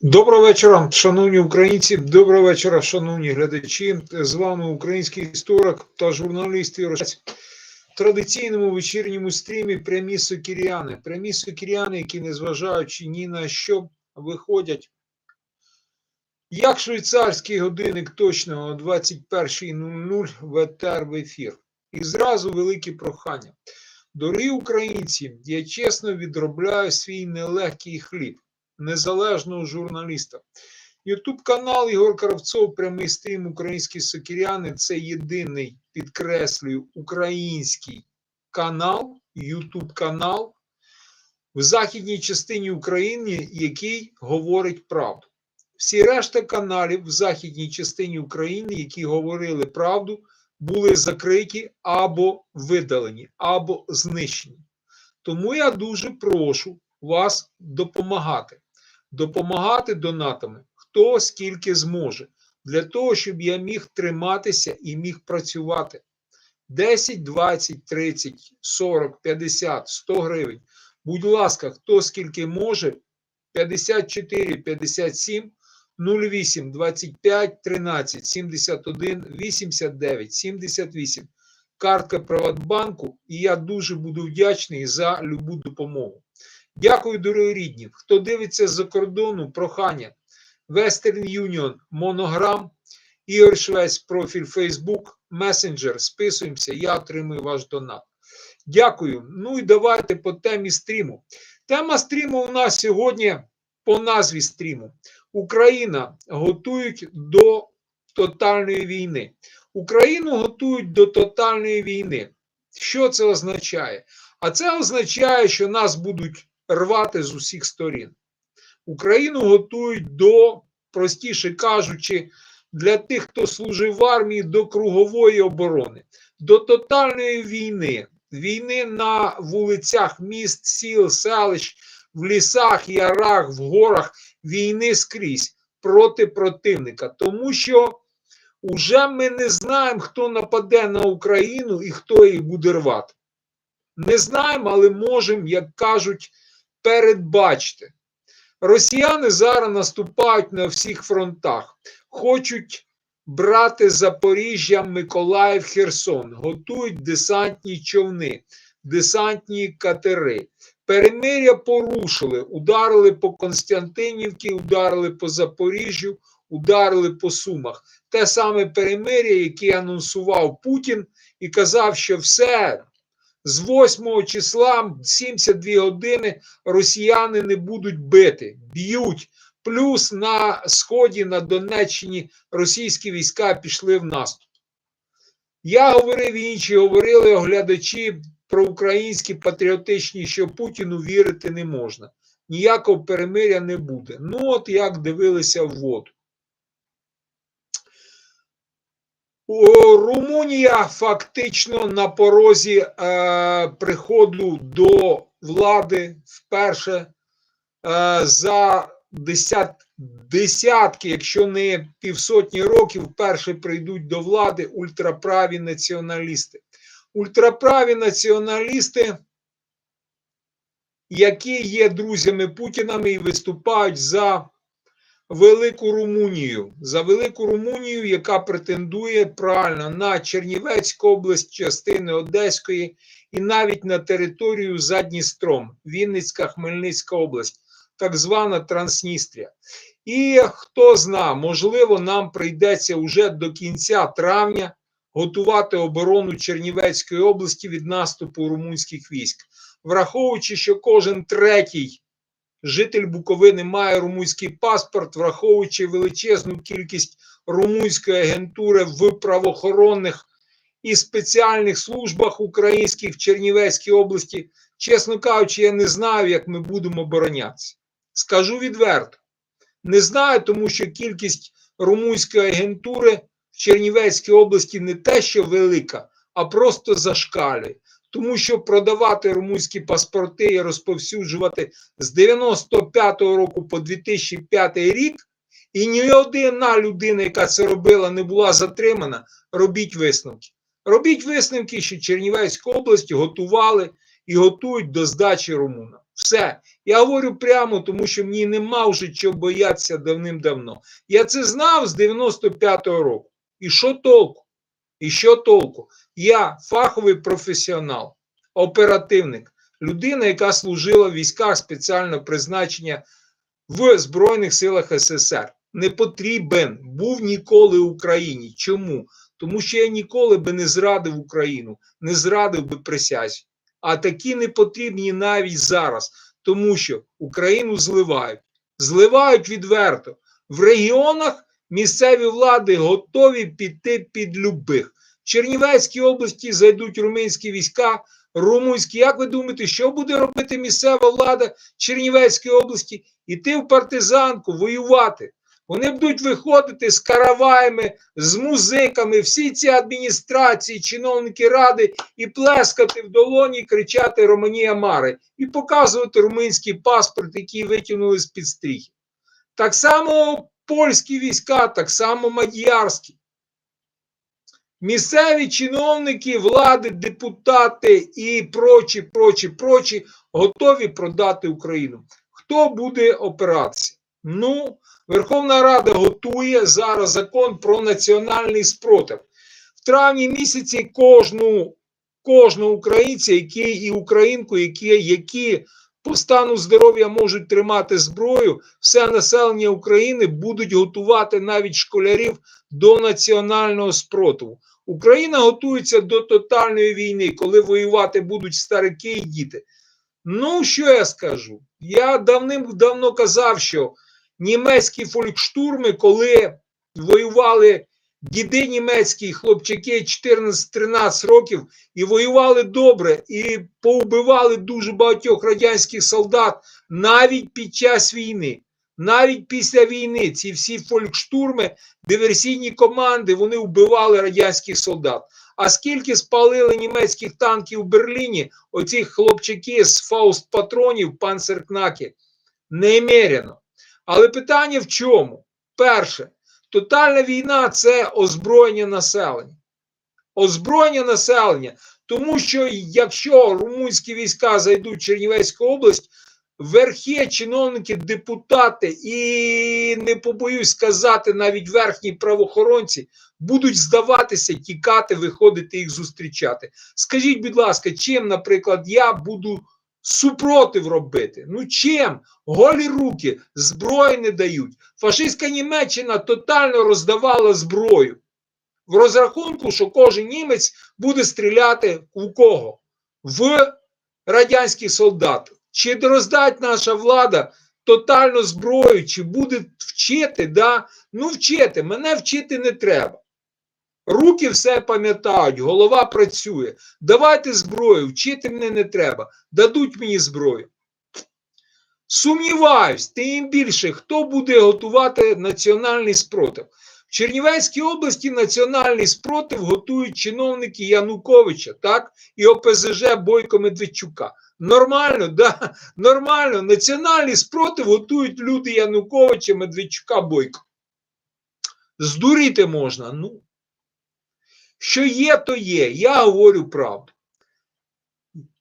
Доброго вечора, шановні українці. Доброго вечора, шановні глядачі. З вами український історик та журналіст Ігор в традиційному вечірньому стрімі прямі сокіряни. Прямі сокіряни, які, незважаючи ні на що, виходять як швейцарський годинник точно о 21.00 в етер в ефір. І зразу велике прохання. Дорогі українці, я чесно відробляю свій нелегкий хліб незалежного журналіста. Ютуб канал Ігор Кравцов, прямий стрім Українські Сокіряни. Це єдиний, підкреслюю, український канал, Ютуб канал в західній частині України, який говорить правду. Всі решта каналів в західній частині України, які говорили правду, були закриті або видалені, або знищені. Тому я дуже прошу вас допомагати допомагати донатами хто скільки зможе, для того, щоб я міг триматися і міг працювати. 10, 20, 30, 40, 50, 100 гривень. Будь ласка, хто скільки може, 54, 57, 08, 25, 13, 71, 89, 78. Картка Приватбанку, і я дуже буду вдячний за любу допомогу. Дякую, дорогі рідні. Хто дивиться з-за кордону, прохання. Western Union, Монограм, Ігор Швець, профіль Facebook, Messenger. Списуємося, я отримую ваш донат. Дякую. Ну і давайте по темі стріму. Тема стріму у нас сьогодні по назві стріму. Україна готують до тотальної війни. Україну готують до тотальної війни. Що це означає? А це означає, що нас будуть рвати з усіх сторін. Україну готують до, простіше кажучи, для тих, хто служив в армії, до кругової оборони, до тотальної війни, війни на вулицях міст, сіл, селищ, в лісах, ярах, в горах, війни скрізь проти противника. Тому що вже ми не знаємо, хто нападе на Україну і хто її буде рвати. Не знаємо, але можемо, як кажуть, передбачте. Росіяни зараз наступають на всіх фронтах, хочуть брати Запоріжжя, Миколаїв, Херсон, готують десантні човни, десантні катери. Перемиря порушили, ударили по Константинівці, ударили по Запоріжжю, ударили по Сумах. Те саме перемиря, яке анонсував Путін і казав, що все з 8 числа 72 години росіяни не будуть бити, б'ють. Плюс на Сході, на Донеччині російські війська пішли в наступ. Я говорив, інші говорили оглядачі про українські патріотичні, що Путіну вірити не можна. Ніякого перемиря не буде. Ну, от як дивилися в воду. Румунія фактично на порозі е, приходу до влади вперше е, за десят, десятки, якщо не півсотні років, вперше прийдуть до влади ультраправі націоналісти. Ультраправі націоналісти, які є друзями Путінами і виступають за Велику Румунію за Велику Румунію, яка претендує правильно на Чернівецьку область, частини Одеської і навіть на територію Задністром, Вінницька Хмельницька область, так звана Трансністрія. І хто зна, можливо, нам прийдеться вже до кінця травня готувати оборону Чернівецької області від наступу румунських військ, враховуючи, що кожен третій житель Буковини має румунський паспорт, враховуючи величезну кількість румунської агентури в правоохоронних і спеціальних службах українських в Чернівецькій області. Чесно кажучи, я не знаю, як ми будемо оборонятися. Скажу відверто. Не знаю, тому що кількість румунської агентури в Чернівецькій області не те, що велика, а просто зашкалює тому що продавати румунські паспорти і розповсюджувати з 95-го року по 2005 рік, і ні одна людина, яка це робила, не була затримана. Робіть висновки. Робіть висновки, що Чернівецьку область готували і готують до здачі румуна. Все. Я говорю прямо, тому що мені нема вже чого боятися давним-давно. Я це знав з 95-го року. І що толку? І що толку? Я фаховий професіонал, оперативник, людина, яка служила в військах спеціального призначення в Збройних силах СССР. Не потрібен був ніколи Україні. Чому? Тому що я ніколи би не зрадив Україну, не зрадив би присязі. А такі не потрібні навіть зараз, тому що Україну зливають, зливають відверто. В регіонах місцеві влади готові піти під любих. В Чернівецькій області зайдуть румунські війська, румунські. Як ви думаєте, що буде робити місцева влада Чернівецької області? Іти в партизанку, воювати. Вони будуть виходити з караваями, з музиками, всі ці адміністрації, чиновники ради і плескати в долоні, кричати Романія Мари і показувати румунський паспорт, який витягнули з під стріхи. Так само польські війська, так само мадярські. Місцеві чиновники, влади, депутати і прочі, прочі, прочі готові продати Україну. Хто буде опиратися? Ну, Верховна Рада готує зараз закон про національний спротив. В травні місяці кожну, кожного українця, який і українку, які, які по стану здоров'я можуть тримати зброю, все населення України будуть готувати навіть школярів до національного спротиву. Україна готується до тотальної війни, коли воювати будуть старики і діти. Ну, що я скажу? Я давним-давно казав, що німецькі фолькштурми, коли воювали діди німецькі, хлопчаки 14-13 років, і воювали добре, і повбивали дуже багатьох радянських солдат навіть під час війни. Навіть після війни ці всі фолькштурми, диверсійні команди, вони вбивали радянських солдат. А скільки спалили німецьких танків в Берліні, оці хлопчаки з фауст патронів, панцеркнаки, немерено. Але питання в чому? Перше, тотальна війна це озброєння населення. Озброєння населення. Тому що якщо румунські війська зайдуть в Чернівецьку область, верхи, чиновники, депутати і не побоюсь сказати, навіть верхні правоохоронці будуть здаватися, тікати, виходити їх зустрічати. Скажіть, будь ласка, чим, наприклад, я буду супротив робити? Ну чим? Голі руки, зброї не дають. Фашистська Німеччина тотально роздавала зброю. В розрахунку, що кожен німець буде стріляти у кого? В радянських солдат. Чи роздать наша влада тотально зброю, чи буде вчити? Да? Ну, вчити. Мене вчити не треба. Руки все пам'ятають, голова працює. Давайте зброю, вчити мене не треба. Дадуть мені зброю. Сумніваюсь, тим більше, хто буде готувати національний спротив. В Чернівецькій області національний спротив готують чиновники Януковича, так, і ОПЗЖ Бойко Медведчука. Нормально, да, нормально. Національний спротив готують люди Януковича, Медведчука, Бойко. Здуріти можна. Ну, що є, то є. Я говорю правду.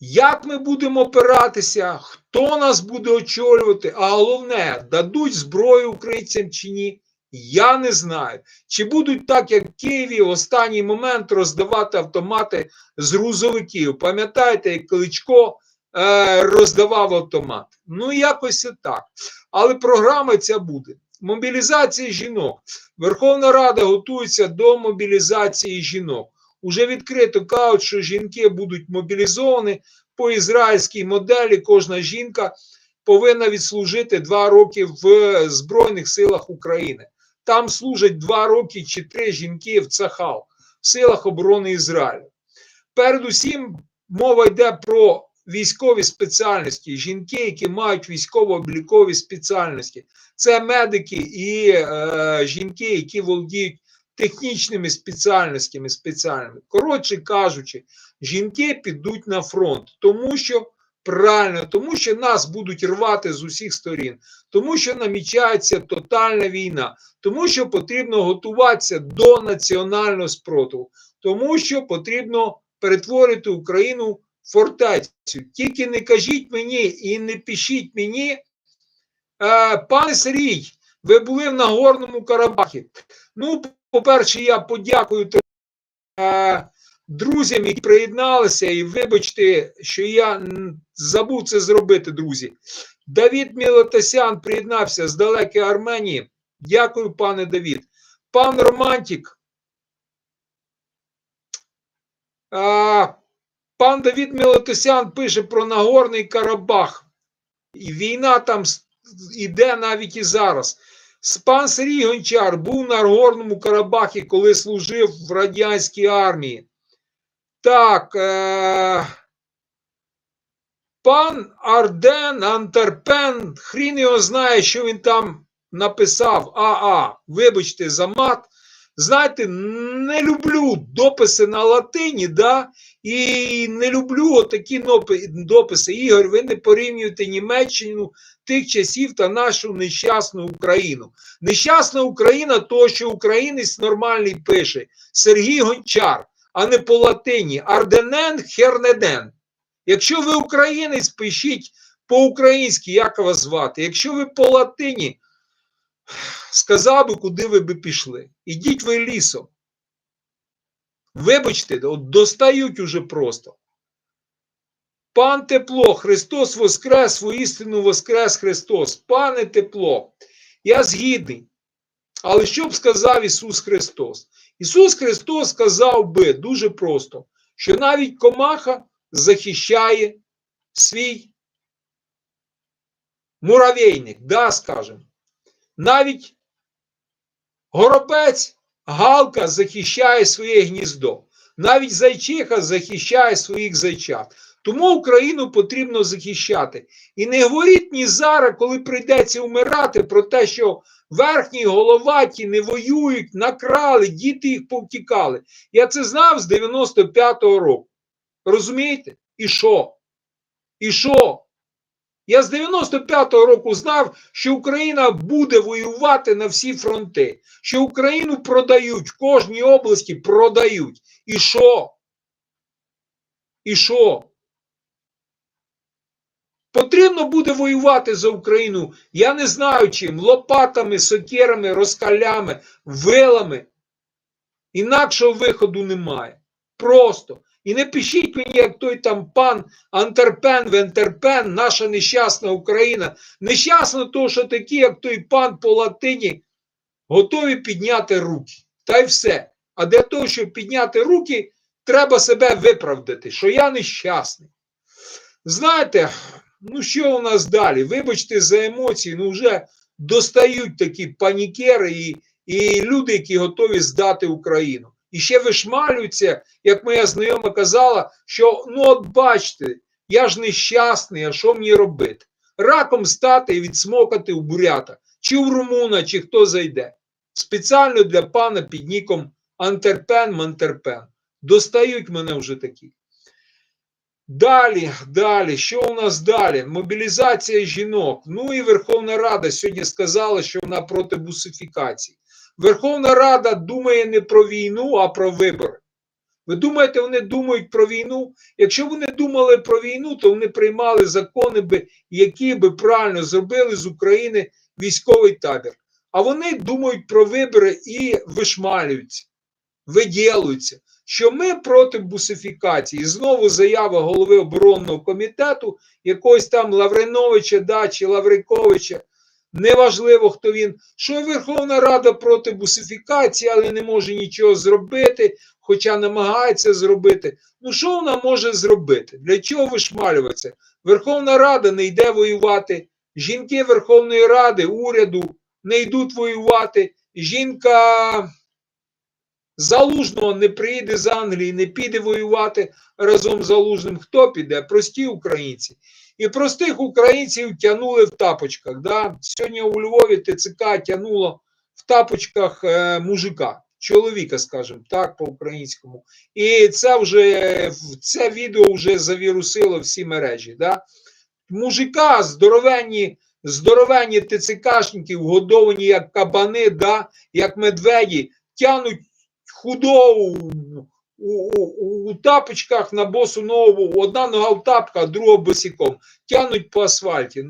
Як ми будемо опиратися, хто нас буде очолювати, а головне, дадуть зброю українцям чи ні, я не знаю. Чи будуть так, як в Києві в останній момент роздавати автомати з грузовиків? Пам'ятаєте, як Кличко е, роздавав автомат? Ну, якось і так. Але програма ця буде. Мобілізація жінок. Верховна Рада готується до мобілізації жінок. Уже відкрито кажуть, що жінки будуть мобілізовані по ізраїльській моделі. Кожна жінка повинна відслужити два роки в Збройних силах України. Там служать два роки чи три жінки в Цахал, в силах оборони Ізраїлю. Передусім, мова йде про військові спеціальності, жінки, які мають військово-облікові спеціальності. Це медики і е, жінки, які володіють технічними спеціальностями спеціальними. Коротше кажучи, жінки підуть на фронт, тому що правильно, тому що нас будуть рвати з усіх сторін, тому що намічається тотальна війна, тому що потрібно готуватися до національного спротиву, тому що потрібно перетворити Україну фортецю. Тільки не кажіть мені і не пишіть мені, е, пане Сергій, ви були в Нагорному Карабахі. Ну, по-перше, я подякую е, друзям, які приєдналися, і вибачте, що я забув це зробити, друзі. Давід Мілотасян приєднався з далекої Арменії. Дякую, пане Давід. Пан Романтік. А, пан Давід Мілотосян пише про Нагорний Карабах. І війна там іде навіть і зараз. Пан Сергій Гончар був на Нагорному Карабахі, коли служив в радянській армії. Так. Е- пан Арден Антерпен, хрін його знає, що він там написав. Аа, вибачте за мат. Знаєте, не люблю дописи на латині, да? І не люблю такі дописи. Ігор, ви не порівнюєте Німеччину тих часів та нашу нещасну Україну. Нещасна Україна, то що українець нормальний пише Сергій Гончар, а не по латині. Арденен Хернеден. Якщо ви українець, пишіть по-українськи, як вас звати. Якщо ви по латині, сказав би, куди ви би пішли. Ідіть ви лісом. Вибачте, достають уже просто. Пан Тепло, Христос Воскрес, воістину Воскрес Христос. Пане Тепло, я згідний. Але що б сказав Ісус Христос? Ісус Христос сказав би дуже просто, що навіть комаха захищає свій муравейник, да, скажемо. Навіть горобець, галка захищає своє гніздо. Навіть зайчиха захищає своїх зайчат. Тому Україну потрібно захищати. І не говоріть ні зараз, коли прийдеться вмирати, про те, що верхні головаті не воюють, накрали, діти їх повтікали. Я це знав з 95-го року. Розумієте? І що? І що? Я з 95-го року знав, що Україна буде воювати на всі фронти, що Україну продають, кожній області продають. І що? І що? Потрібно буде воювати за Україну, я не знаю чим, лопатами, сокерами, розкалями, вилами. Інакшого виходу немає. Просто. І не пишіть мені, як той там пан Антерпен, Вентерпен, наша нещасна Україна. Нещасна то, що такі, як той пан по латині, готові підняти руки. Та й все. А для того, щоб підняти руки, треба себе виправдати, що я нещасний. Знаєте, ну що у нас далі? Вибачте за емоції, ну вже достають такі панікери і, і люди, які готові здати Україну. І ще вишмалюються, як моя знайома казала, що ну от бачите, я ж нещасний, а що мені робити? Раком стати і відсмокати у бурята, чи у румуна, чи хто зайде. Спеціально для пана під ніком Антерпен Мантерпен. Достають мене вже такі. Далі, далі, що у нас далі? Мобілізація жінок. Ну і Верховна Рада сьогодні сказала, що вона проти бусифікації. Верховна Рада думає не про війну, а про вибори. Ви думаєте, вони думають про війну? Якщо вони думали про війну, то вони приймали закони, які би правильно зробили з України військовий табір. А вони думають про вибори і вишмалюються, виділуються, що ми проти бусифікації. Знову заява голови оборонного комітету, якогось там Лавриновича да, чи Лавриковича. Неважливо, хто він, що Верховна Рада проти бусифікації, але не може нічого зробити, хоча намагається зробити. Ну, що вона може зробити? Для чого вишмалюватися? Верховна Рада не йде воювати. Жінки Верховної Ради, уряду не йдуть воювати. Жінка Залужного не приїде з Англії, не піде воювати разом з Залужним. Хто піде? Прості українці. І простих українців тягнули в тапочках. Да? Сьогодні у Львові ТЦК тягнуло в тапочках е, мужика, чоловіка, скажімо так, по-українському. І це вже це відео вже завірусило всі мережі. Да? Мужика здоровенні, здоровенні ТЦКшники, вгодовані як кабани, да? як медведі, тянуть худову у, у, у тапочках на босу нову, одна нога в тапках, друга босиком, тянуть по асфальті.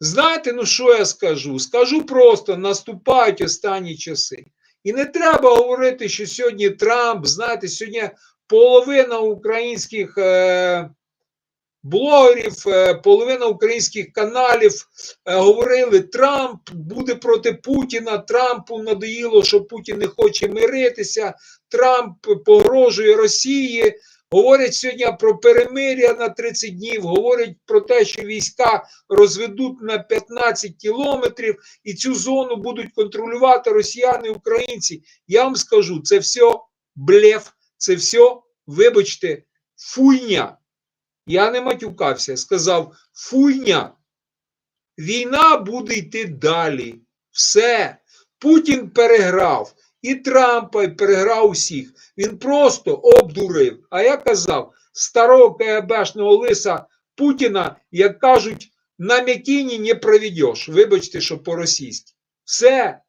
Знаєте, ну що я скажу? Скажу просто: наступають останні часи. І не треба говорити, що сьогодні Трамп, знаєте, сьогодні половина українських е, блогерів, е, половина українських каналів е, говорили, Трамп буде проти Путіна, Трампу надоїло, що Путін не хоче миритися, Трамп погрожує Росії. Говорять сьогодні про перемир'я на 30 днів, говорять про те, що війська розведуть на 15 кілометрів і цю зону будуть контролювати росіяни українці. Я вам скажу, це все блеф, це все, вибачте, фуйня. Я не матюкався, сказав фуйня. Війна буде йти далі. Все. Путін переграв і Трампа і переграв усіх. Він просто обдурив. А я казав, старого КГБшного лиса Путіна, як кажуть, на м'якіні не проведеш. Вибачте, що по-російськи. Все.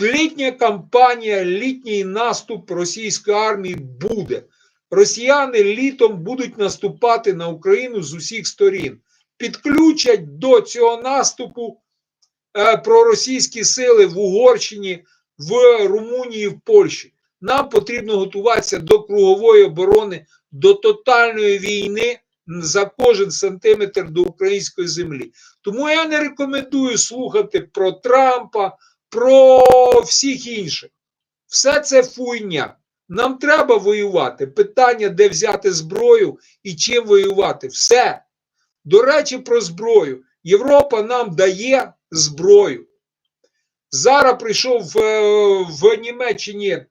Літня кампанія, літній наступ російської армії буде. Росіяни літом будуть наступати на Україну з усіх сторін. Підключать до цього наступу е, проросійські сили в Угорщині, в Румунії, в Польщі. Нам потрібно готуватися до кругової оборони, до тотальної війни за кожен сантиметр до української землі. Тому я не рекомендую слухати про Трампа, про всіх інших. Все це фуйня. Нам треба воювати. Питання, де взяти зброю і чим воювати. Все. До речі, про зброю. Європа нам дає зброю. Зараз прийшов в, в Німеччині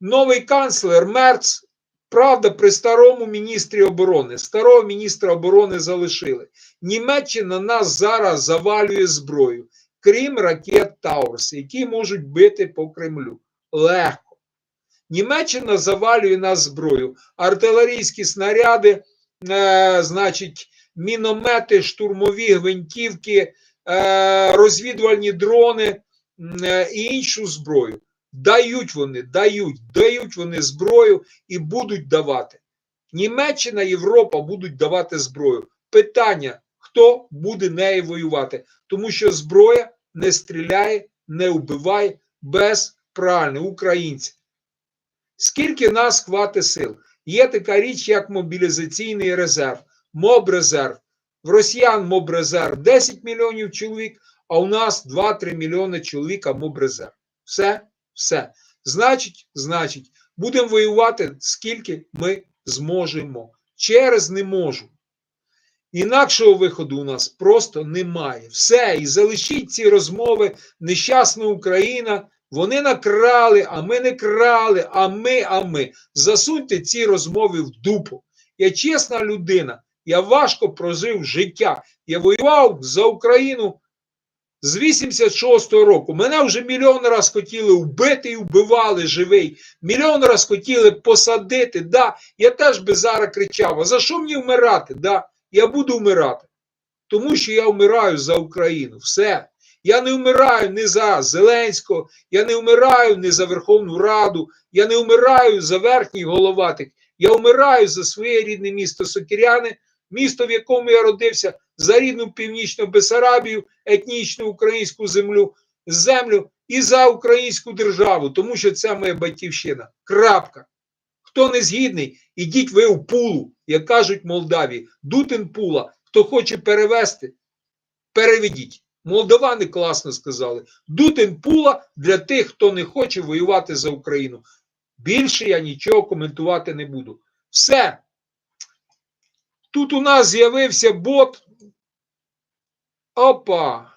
новий канцлер Мерц. Правда, при старому міністрі оборони. Старого міністра оборони залишили. Німеччина нас зараз завалює зброю, крім ракет Таурс, які можуть бити по Кремлю. Легко. Німеччина завалює нас зброю. Артилерійські снаряди, е, значить, міномети, штурмові гвинтівки, е, розвідувальні дрони е, і іншу зброю. Дають вони, дають, дають вони зброю і будуть давати. Німеччина, Європа будуть давати зброю. Питання, хто буде нею воювати, тому що зброя не стріляє, не вбиває без правильно українців. Скільки нас хватить сил? Є така річ, як мобілізаційний резерв, мобрезерв. В росіян мобрезерв 10 мільйонів чоловік, а у нас 2-3 мільйони чоловік, а мобрезерв. Все, все. Значить, значить, будемо воювати скільки ми зможемо. Через не можу. Інакшого виходу у нас просто немає. Все. І залишіть ці розмови. Нещасна Україна. Вони накрали, а ми не крали, а ми, а ми. Засуньте ці розмови в дупу. Я чесна людина, я важко прожив життя. Я воював за Україну з 86-го року. Мене вже мільйон раз хотіли вбити і вбивали живий. Мільйон раз хотіли посадити. Да, Я теж би зараз кричав: а за що мені вмирати? Да, Я буду вмирати. Тому що я вмираю за Україну. Все. Я не вмираю не за Зеленського, я не вмираю не за Верховну Раду, я не вмираю за верхніх головатих. Я вмираю за своє рідне місто Сокіряни, місто, в якому я родився, за рідну північну Бесарабію, етнічну українську землю, землю і за українську державу, тому що це моя батьківщина. Крапка. Хто не згідний, ідіть ви в пулу, як кажуть Молдавії. Дутин пула. Хто хоче перевести, переведіть. Молдавани класно сказали. Дутин пула для тих, хто не хоче воювати за Україну. Більше я нічого коментувати не буду. Все. Тут у нас з'явився бот. Опа.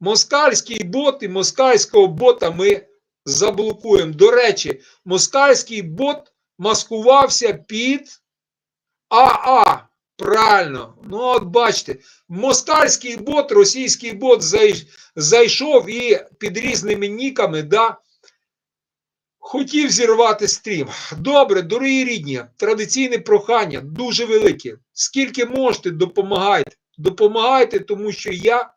Москальський бот і москальського бота ми заблокуємо. До речі, москальський бот маскувався під АА. Правильно, ну от бачите, москальський бот, російський бот зайшов і під різними ніками, да, хотів зірвати стрім. Добре, дорогі рідні, традиційне прохання дуже велике. Скільки можете, допомагайте. Допомагайте, тому що я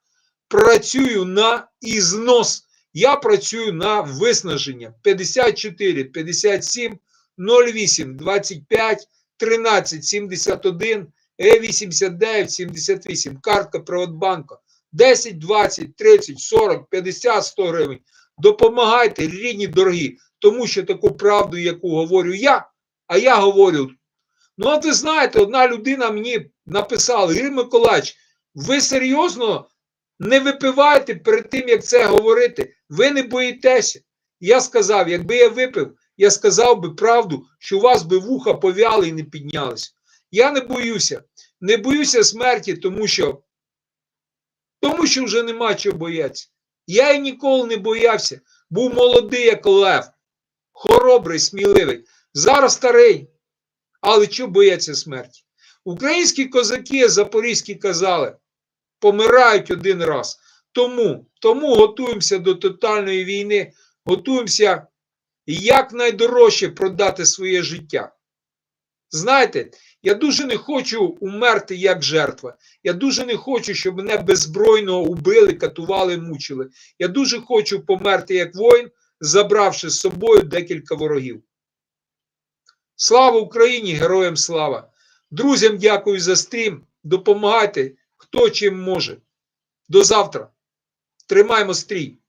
працюю на ізнос. Я працюю на виснаження 54 57 08 25 13 71 Е 89 78. Картка Приватбанка 10, 20, 30, 40, 50, 100 гривень. Допомагайте, рідні дорогі, тому що таку правду, яку говорю я, а я говорю. Ну, от ви знаєте, одна людина мені написала: Ігор Миколаївич, ви серйозно не випиваєте перед тим, як це говорити? Ви не боїтеся. Я сказав, якби я випив, я сказав би правду, що у вас би вуха пов'яли і не піднялися. Я не боюся. Не боюся смерті, тому що, тому що вже нема чого боятися. Я і ніколи не боявся. Був молодий, як лев, хоробрий, сміливий. Зараз старий. Але чого бояться смерті? Українські козаки запорізькі казали, помирають один раз. Тому, тому готуємося до тотальної війни, готуємося якнайдорожче продати своє життя. Знаєте, я дуже не хочу умерти як жертва. Я дуже не хочу, щоб мене беззбройно убили, катували, мучили. Я дуже хочу померти як воїн, забравши з собою декілька ворогів. Слава Україні! Героям слава! Друзям дякую за стрім. Допомагайте, хто чим може. До завтра. Тримаємо стрій.